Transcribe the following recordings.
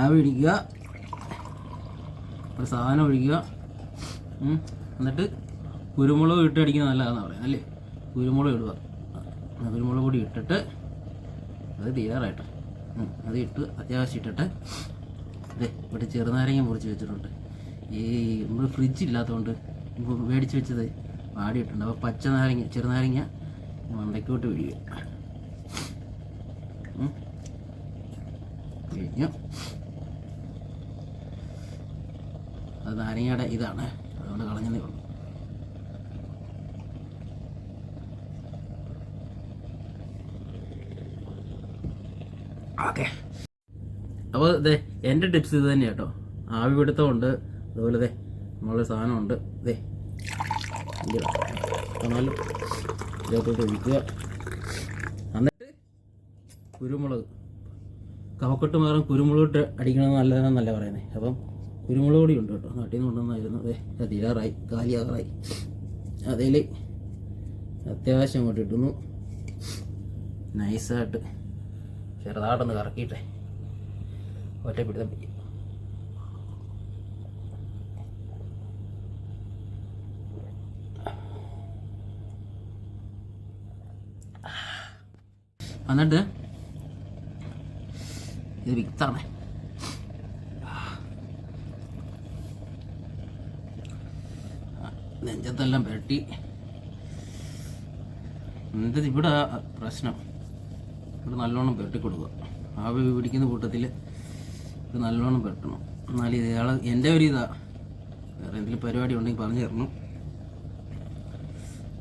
ആവി പിടിക്കുക ഒരു സാധനം ഒഴിക്കുക എന്നിട്ട് കുരുമുളക് ഇട്ട് അടിക്കുന്നത് നല്ലതാണെന്ന് പറയാം അല്ലേ? കുരുമുളക് ഇടുക. കുരുമുളക് പൊടി ഇട്ടിട്ട് അത് തീരാറായിട്ട്. അത് ഇട്ട് അത്യാവശ്യം ഇട്ടിട്ട് അതെ ഇവിടെ ചെറുനാരങ്ങ മുറിച്ച് വെച്ചിട്ടുണ്ട്. ഈ നമ്മൾ ഫ്രിഡ്ജ് ഇല്ലാത്തതുകൊണ്ട് മേടിച്ച് വെച്ചത് വാടിയിട്ടുണ്ട്. അപ്പോൾ പച്ച നാരങ്ങ ചെറുനാരങ്ങ മണ്ടയ്ക്കോട്ട് പിഴിയുക ഉം. അത് നാരങ്ങയുടെ ഇതാണ്. അതുകൊണ്ട് കളഞ്ഞതേ ഉള്ളൂ. ഓക്കെ. അപ്പോൾ ഇതേ എന്റെ ടിപ്സ് ഇത് തന്നെയാണ് കേട്ടോ ആവി പിടുത്തമുണ്ട് അതുപോലെ ഇതേ നമ്മളെ സാധനമുണ്ട്. ഇതേ. ഒഴിക്കുക. എന്നിട്ട് കുരുമുളക്. കവക്കെട്ട് മാറും കുരുമുളക് ഇട്ട് അടിക്കണമെന്ന് നല്ലതാണെന്നല്ല പറയുന്നത് അപ്പം കുരുമുളക് പൊടി ഉണ്ട് കേട്ടോ. നാട്ടിൽ നിന്ന് കൊണ്ടുവന്നായിരുന്നു. അതെ അത് കാലിയാറായി. അതിൽ അത്യാവശ്യം അങ്ങോട്ട് ഇട്ടുന്നു നൈസായിട്ട് ചെറുതായിട്ടൊന്ന് കറക്കിയിട്ടെ. ഒറ്റപ്പെടുത്താൻ പറ്റി എന്നിട്ട് ഇത് വിത്താണ് നെഞ്ചത്തെല്ലാം പെരട്ടി എന്തത് ഇവിടെ പ്രശ്നം? ഇവിടെ നല്ലോണം പെരട്ടി കൊടുക്കുക. ആവി പിടിക്കുന്ന കൂട്ടത്തിൽ ഇത് നല്ലോണം പെട്ടണം. എന്നാലും ഇയാൾ എന്റെ ഒരു ഇതാ. വേറെ എന്തെങ്കിലും പരിപാടി ഉണ്ടെങ്കിൽ പറഞ്ഞു തരണം.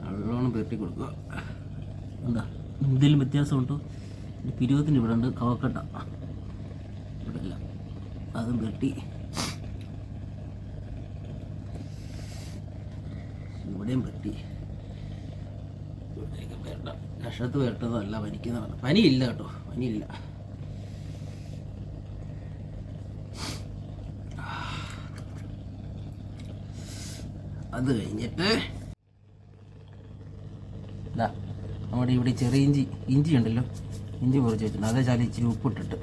നല്ലോണം പെരട്ടി കൊടുക്കുക. എന്താ? എന്തെങ്കിലും വ്യത്യാസമുണ്ടോ? പിരിവത്തിന് ഇവിടെ ഉണ്ട്. കവക്കട്ട. ഇവിടെ അതും പെരട്ടി ഇവിടെയും പറ്റി. ഇവിടേക്ക് വരണ്ട. കഷത്ത് വേട്ടതല്ല പനിക്കുന്നതാണ് പനിയില്ല കേട്ടോ പനിയില്ല. അത് കഴിഞ്ഞിട്ട് നമ്മുടെ ഇവിടെ ചെറിയ ഇഞ്ചി ഇഞ്ചി ഉണ്ടല്ലോ. ഇഞ്ചി കുറച്ച് വെച്ചിട്ടുണ്ട്. അതേ ചാലി ഇച്ചിരി ഉപ്പിട്ടിട്ട്.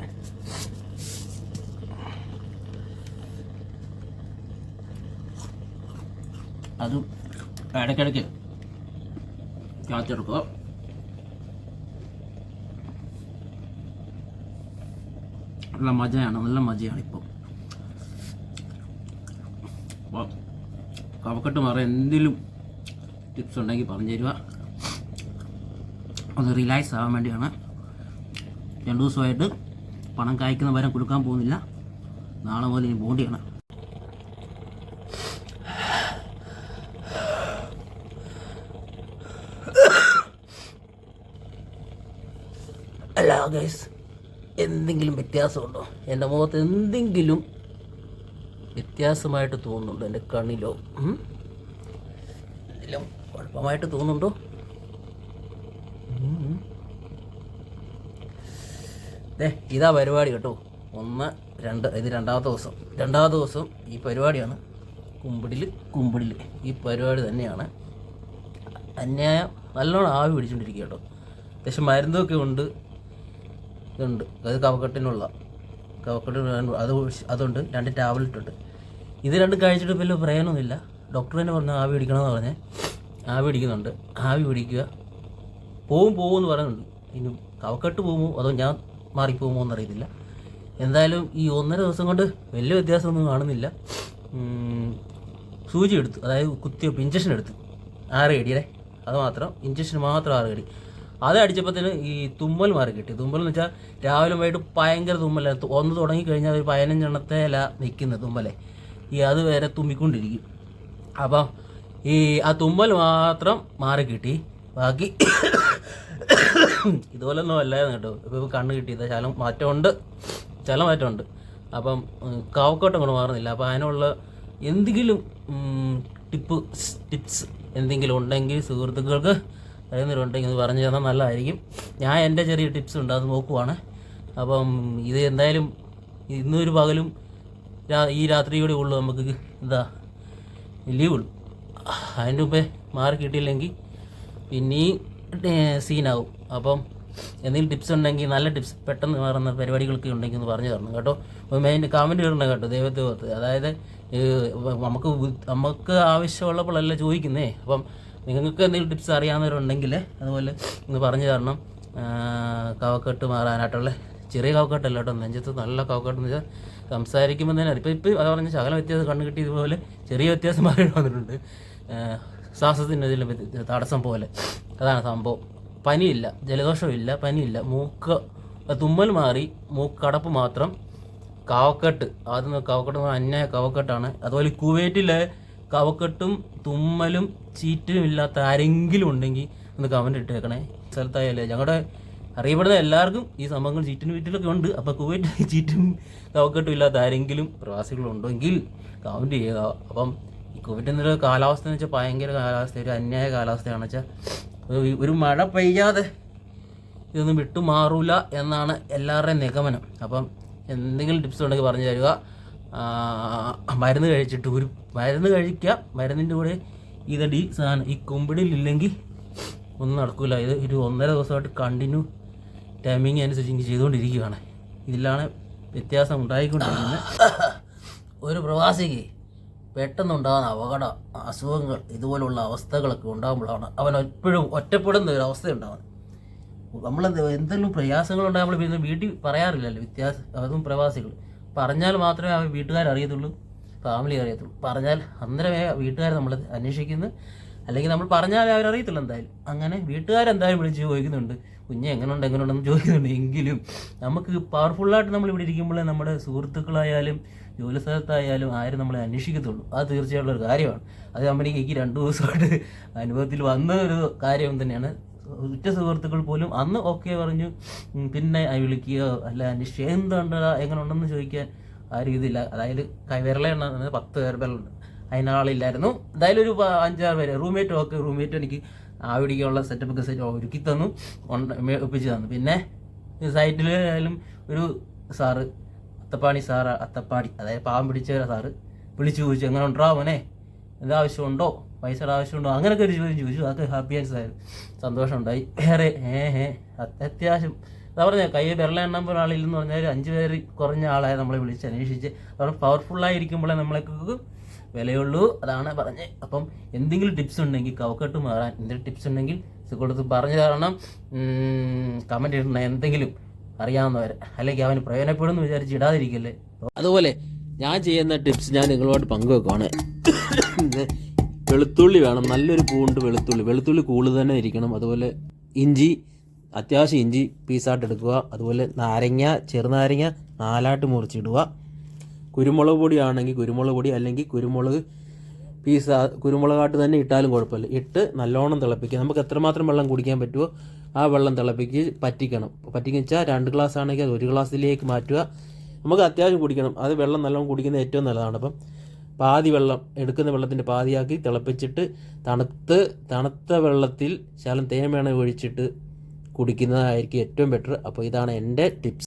അതും ഇടയ്ക്കിടയ്ക്ക് കാച്ചെടുക്കുക നല്ല മജയാണ് നല്ല മജയാണ് ഇപ്പോൾ അപ്പോൾ കവക്കെട്ട് മാറി എന്തെങ്കിലും ടിപ്സ് ഉണ്ടെങ്കിൽ പറഞ്ഞു തരിക. ഒന്ന് റിലാക്സ് ആവാൻ വേണ്ടിയാണ്. രണ്ട് ദിവസമായിട്ട് പണം കായ്ക്കുന്ന വരം കൊടുക്കാൻ പോകുന്നില്ല. നാളെ മുതൽ ഇനി ബോഡിയാണ് അല്ല ഗൈസ് എന്തെങ്കിലും വ്യത്യാസമുണ്ടോ? എന്റെ മുഖത്ത് എന്തെങ്കിലും വ്യത്യാസമായിട്ട് തോന്നുന്നുണ്ടോ എന്റെ കണ്ണിലോ? എന്തെങ്കിലും കുഴപ്പമായിട്ട് തോന്നുന്നുണ്ടോ. ദേ ഇതാ പരിപാടി കേട്ടോ. ഒന്ന് രണ്ട് ഇത് രണ്ടാമത്തെ ദിവസം. രണ്ടാമത്തെ ദിവസം ഈ പരിപാടിയാണ് കുമ്പിടിൽ കുമ്പിടിൽ ഈ പരിപാടി തന്നെയാണ്. അന്യായം നല്ലോണം ആവി പിടിച്ചുകൊണ്ടിരിക്കുക കേട്ടോ. അത്യാവശ്യം മരുന്നൊക്കെ ഉണ്ട്. ഇതുണ്ട്. അത് കവക്കെട്ടിനുള്ള കവക്കെട്ടിന് വേണ്ട- അത് അതുണ്ട്. രണ്ട് ടാബ്ലറ്റ് ഉണ്ട് ഇത് രണ്ടും കഴിച്ചിട്ട് വലിയ പ്രയോജനമൊന്നുമില്ല. ഡോക്ടർ തന്നെ പറഞ്ഞു ആവി പിടിക്കണമെന്ന് പറഞ്ഞേ. ആവി പിടിക്കുന്നുണ്ട്. ആവി പിടിക്കുക. പോവും പോവും എന്ന് പറയുന്നുണ്ട്. ഇനി കവക്കെട്ട് പോകുമോ? അതോ ഞാൻ മാറിപ്പോകുമോ എന്നറിയത്തില്ല. എന്തായാലും ഈ ഒന്നര ദിവസം കൊണ്ട് വലിയ വ്യത്യാസമൊന്നും കാണുന്നില്ല. സൂചി എടുത്തു അതായത് കുത്തിവെപ്പ് ഇഞ്ചക്ഷൻ എടുത്തു. ആറ് അടിയുടെ അത് മാത്രം. ഇഞ്ചക്ഷൻ മാത്രം ആറ് അടി അത് അടിച്ചപ്പോഴത്തേന് ഈ തുമ്മൽ മാറി കിട്ടി. തുമ്മൽ എന്ന് വെച്ചാൽ രാവിലെ വൈകിട്ട് ഭയങ്കര തുമ്മലാണ് ഒന്ന് തുടങ്ങി കഴിഞ്ഞാൽ ഒരു പതിനഞ്ചെണ്ണത്തെ ഇല നിൽക്കുന്നത് തുമ്മലെ. ഈ അത് വരെ തുമ്മിക്കൊണ്ടിരിക്കും. അപ്പം ഈ ആ തുമ്മൽ മാത്രം മാറി കിട്ടി. ബാക്കി ഇതുപോലൊന്നും അല്ലായിരുന്നു കേട്ടോ. ഇപ്പോൾ കണ്ണ് കിട്ടിയത്. ശലം മാറ്റമുണ്ട്. ചില മാറ്റമുണ്ട്. അപ്പം കാവക്കോട്ടം കൊണ്ട് മാറുന്നില്ല. അപ്പം അതിനുള്ള എന്തെങ്കിലും ടിപ്പ് ടിപ്സ് എന്തെങ്കിലും ഉണ്ടെങ്കിൽ സുഹൃത്തുക്കൾക്ക് അറിയുന്നവരുണ്ടെങ്കിൽ ഇത് പറഞ്ഞു തന്നാൽ നല്ലതായിരിക്കും. ഞാൻ എന്റെ ചെറിയ ടിപ്സ് ഉണ്ട് അത് നോക്കുവാണ്. അപ്പം ഇത് എന്തായാലും ഇന്നൊരു പകലും ഈ രാത്രി കൂടെ ഉള്ളൂ നമുക്ക് എന്താ ലീവ് ഉള്ളൂ. അതിന്റെ മുമ്പേ മാറി കിട്ടിയില്ലെങ്കിൽ പിന്നെയും സീനാവും. അപ്പം എന്തെങ്കിലും ടിപ്സ് ഉണ്ടെങ്കിൽ നല്ല ടിപ്സ് പെട്ടെന്ന് മാറുന്ന പരിപാടികളൊക്കെ ഉണ്ടെങ്കിൽ ഒന്ന് പറഞ്ഞു തരണം കേട്ടോ. മെയിൻ കമന്റ് ഇടണം കേട്ടോ ദൈവത്തെ ഓർത്ത്. അതായത് നമുക്ക് നമുക്ക് ആവശ്യമുള്ളപ്പോഴല്ല ചോദിക്കുന്നേ. അപ്പം നിങ്ങൾക്ക് എന്തെങ്കിലും ടിപ്സ് അറിയാവുന്നവരുണ്ടെങ്കിൽ അതുപോലെ ഒന്ന് പറഞ്ഞു തരണം. കവക്കെട്ട് മാറാനായിട്ടുള്ള ചെറിയ കവക്കെട്ടല്ല കേട്ടോ. നെഞ്ചത്ത് നല്ല കവക്കെട്ടെന്ന് വെച്ചാൽ സംസാരിക്കുമ്പോൾ തന്നെ ഇപ്പം ഇപ്പം അത് പറഞ്ഞ ശകല വ്യത്യാസം കണ്ണു കിട്ടി ഇതുപോലെ ചെറിയ മാറി വന്നിട്ടുണ്ട്. ശ്വാസത്തിന്റെ ഇതിൽ തടസ്സം പോലെ. അതാണ് സംഭവം. പനിയില്ല ജലദോഷമില്ല പനിയില്ല. മൂക്ക് തുമ്മൽ മാറി മൂക്കടപ്പ് മാത്രം. കാവക്കെട്ട് ആദ്യം കാവക്കെട്ട് അന്യായ കാവക്കെട്ടാണ്. അതുപോലെ കുവൈറ്റിലെ കവക്കെട്ടും തുമ്മലും ചീറ്റലും ഇല്ലാത്ത ആരെങ്കിലും ഉണ്ടെങ്കിൽ ഒന്ന് കമന്റ് ഇട്ടേക്കണേ. സ്ഥലത്തായാലേ. ഞങ്ങളുടെ അറിയപ്പെടുന്ന എല്ലാവർക്കും ഈ സംഭവങ്ങൾ ചീറ്റിനും വീട്ടിലൊക്കെ ഉണ്ട്. അപ്പോൾ കുവൈറ്റ് ചീറ്റും കവക്കെട്ടും ഇല്ലാത്ത ആരെങ്കിലും പ്രവാസികളുണ്ടെങ്കിൽ കമന്റ് ചെയ്യുക. അപ്പം ഈ കുവൈറ്റ് എന്നൊരു കാലാവസ്ഥ എന്ന് വെച്ചാൽ ഭയങ്കര കാലാവസ്ഥ. ഒരു അന്യായ കാലാവസ്ഥയാണെന്ന് വെച്ചാൽ ഒരു- മഴ പെയ്യാതെ ഇതൊന്നും വിട്ടു മാറൂല എന്നാണ് എല്ലാവരുടെയും നിഗമനം. അപ്പം എന്തെങ്കിലും ടിപ്സ് ഉണ്ടെങ്കിൽ പറഞ്ഞു തരിക. മരുന്ന് കഴിച്ചിട്ട് ഒരു മരുന്ന് കഴിക്കുക മരുന്നിന്റെ കൂടെ ഇതടി സാധനം. ഈ കൊമ്പിടിയിലില്ലെങ്കിൽ ഒന്നും നടക്കില്ല ഇത് ഒരു ഒന്നര ദിവസമായിട്ട് കണ്ടിന്യൂ ടൈമിങ് അനുസരിച്ച് എനിക്ക് ചെയ്തുകൊണ്ടിരിക്കുകയാണ്. ഇതിലാണ് വ്യത്യാസം ഉണ്ടായിക്കൊണ്ടിരിക്കുന്നത്. ഒരു പ്രവാസിക്ക് പെട്ടെന്നുണ്ടാകുന്ന അപകട അസുഖങ്ങൾ ഇതുപോലുള്ള അവസ്ഥകളൊക്കെ ഉണ്ടാകുമ്പോഴാണ് അവൻ എപ്പോഴും ഒറ്റപ്പെടുന്ന ഒരു അവസ്ഥ ഉണ്ടാകുന്നത് നമ്മൾ എന്തെങ്കിലും പ്രയാസങ്ങളുണ്ടാകുമ്പോൾ പിന്നെ വീട്ടിൽ പറയാറില്ലല്ലോ വ്യത്യാസം അതും പ്രവാസികൾ. പറഞ്ഞാൽ മാത്രമേ അവൻ വീട്ടുകാർ അറിയത്തുള്ളൂ ഫാമിലി അറിയത്തുള്ളൂ. പറഞ്ഞാൽ അന്നേരമേ വീട്ടുകാർ നമ്മൾ അന്വേഷിക്കുന്നു. അല്ലെങ്കിൽ നമ്മൾ പറഞ്ഞാൽ അവരറിയത്തില്ല എന്തായാലും. അങ്ങനെ വീട്ടുകാരെന്തായാലും വിളിച്ച് ചോദിക്കുന്നുണ്ട്. കുഞ്ഞ് എങ്ങനെയുണ്ട് എങ്ങനെയുണ്ടെന്ന് ചോദിക്കുന്നുണ്ട് എങ്കിലും നമുക്ക് പവർഫുള്ളായിട്ട് നമ്മൾ ഇവിടെ ഇരിക്കുമ്പോഴേ നമ്മുടെ സുഹൃത്തുക്കളായാലും ജോലി സ്ഥലത്തായാലും ആരും നമ്മളെ അന്വേഷിക്കത്തുള്ളൂ. അത് തീർച്ചയായിട്ടുള്ള ഒരു കാര്യമാണ്. അത് കമ്പനിക്ക് എനിക്ക് രണ്ട് ദിവസമായിട്ട് അനുഭവത്തിൽ വന്ന ഒരു കാര്യം തന്നെയാണ്. ഉറ്റ സുഹൃത്തുക്കൾ പോലും അന്ന് ഓക്കെ പറഞ്ഞു. പിന്നെ വിളിക്കുകയോ അല്ല അന്വേഷിക്കുക എന്തുണ്ട്? എങ്ങനെ ഉണ്ടെന്ന് ചോദിക്കാൻ ആ രീതിയില്ല. അതായത് കൈവിരള ഉണ്ടെന്ന് പത്ത് പേരുണ്ട് അതിനാളില്ലായിരുന്നു. എന്തായാലും ഒരു അഞ്ചാറ് പേര് റൂംമേറ്റ് ഓക്കെ റൂംമേറ്റ് എനിക്ക് ആ പിടിക്കാനുള്ള സെറ്റപ്പ് സെറ്റ് ഒരുക്കി തന്നു. ഒപ്പിച്ച് തന്നു. പിന്നെ സൈറ്റിൽ ആയാലും ഒരു സാറ് അത്തപ്പാണി സാറ് അത്തപ്പാടി അതായത് പാവം പിടിച്ച സാറ് വിളിച്ചു ചോദിച്ചു എങ്ങനെ ഉണ്ടാവുമോനെ മോനെ? എന്താവശ്യമുണ്ടോ പൈസയുടെ ആവശ്യമുണ്ടോ? അങ്ങനെയൊക്കെ ഒരു ചോദ്യം ചോദിച്ചു. അതൊക്കെ ഹാപ്പി ആൻസ് ആയിരുന്നു സന്തോഷമുണ്ടായി. വേറെ ഏ ഹേ അത് അത്യാവശ്യം. അതാ പറഞ്ഞ കൈ വിരല എണ്ണാൻ പോലെ ആളില്ലെന്ന് പറഞ്ഞാൽ അഞ്ച് പേര് കുറഞ്ഞ ആളായ നമ്മളെ വിളിച്ച് അന്വേഷിച്ച്. അവർ പവർഫുള്ളായിരിക്കുമ്പോഴേ നമ്മളെക്കൊക്കെ വിലയുള്ളൂ. അതാണ് പറഞ്ഞത്. അപ്പം എന്തെങ്കിലും ടിപ്സ് ഉണ്ടെങ്കിൽ കവക്കെട്ട് മാറാൻ എന്തെങ്കിലും ടിപ്സ് ഉണ്ടെങ്കിൽ കൊടുത്ത് പറഞ്ഞു തരണം. കമന്റ് ഇടണം എന്തെങ്കിലും അറിയാവുന്നവർ അല്ലെങ്കിൽ അവന് പ്രയോജനപ്പെടുമെന്ന് വിചാരിച്ച് ഇടാതിരിക്കല്ലേ? അതുപോലെ ഞാൻ ചെയ്യുന്ന ടിപ്സ് ഞാൻ നിങ്ങളോട് പങ്കുവെക്കുവാണ്. വെളുത്തുള്ളി വേണം. നല്ലൊരു പൂണ്ട് വെളുത്തുള്ളി. വെളുത്തുള്ളി കൂടുതൽ തന്നെ ഇരിക്കണം. അതുപോലെ ഇഞ്ചി അത്യാവശ്യം ഇഞ്ചി പീസായിട്ട് എടുക്കുക. അതുപോലെ നാരങ്ങ ചെറുനാരങ്ങ നാലായിട്ട് മുറിച്ചിടുക. കുരുമുളക് പൊടി ആണെങ്കിൽ കുരുമുളക് പൊടി അല്ലെങ്കിൽ കുരുമുളക് പീസ് കുരുമുളകായിട്ട് തന്നെ ഇട്ടാലും കുഴപ്പമില്ല. ഇട്ട് നല്ലോണം തിളപ്പിക്കുക. നമുക്ക് എത്രമാത്രം വെള്ളം കുടിക്കാൻ പറ്റുമോ ആ വെള്ളം തിളപ്പിക്ക് പറ്റിക്കണം. പറ്റിക്കുന്ന വെച്ചാൽ രണ്ട് ഗ്ലാസ് ആണെങ്കിൽ അത് ഒരു ഗ്ലാസ്സിലേക്ക് മാറ്റുക. നമുക്ക് അത്യാവശ്യം കുടിക്കണം. അത് വെള്ളം നല്ലോണം കുടിക്കുന്നത് ഏറ്റവും നല്ലതാണ്. അപ്പം പാതി വെള്ളം എടുക്കുന്ന വെള്ളത്തിന്റെ പാതിയാക്കി തിളപ്പിച്ചിട്ട് തണുത്ത് തണുത്ത വെള്ളത്തിൽ ശകലം തേൻ വേണ ഒഴിച്ചിട്ട് കുടിക്കുന്നതായിരിക്കും ഏറ്റവും ബെറ്റർ അപ്പോൾ ഇതാണ് എന്റെ ടിപ്സ്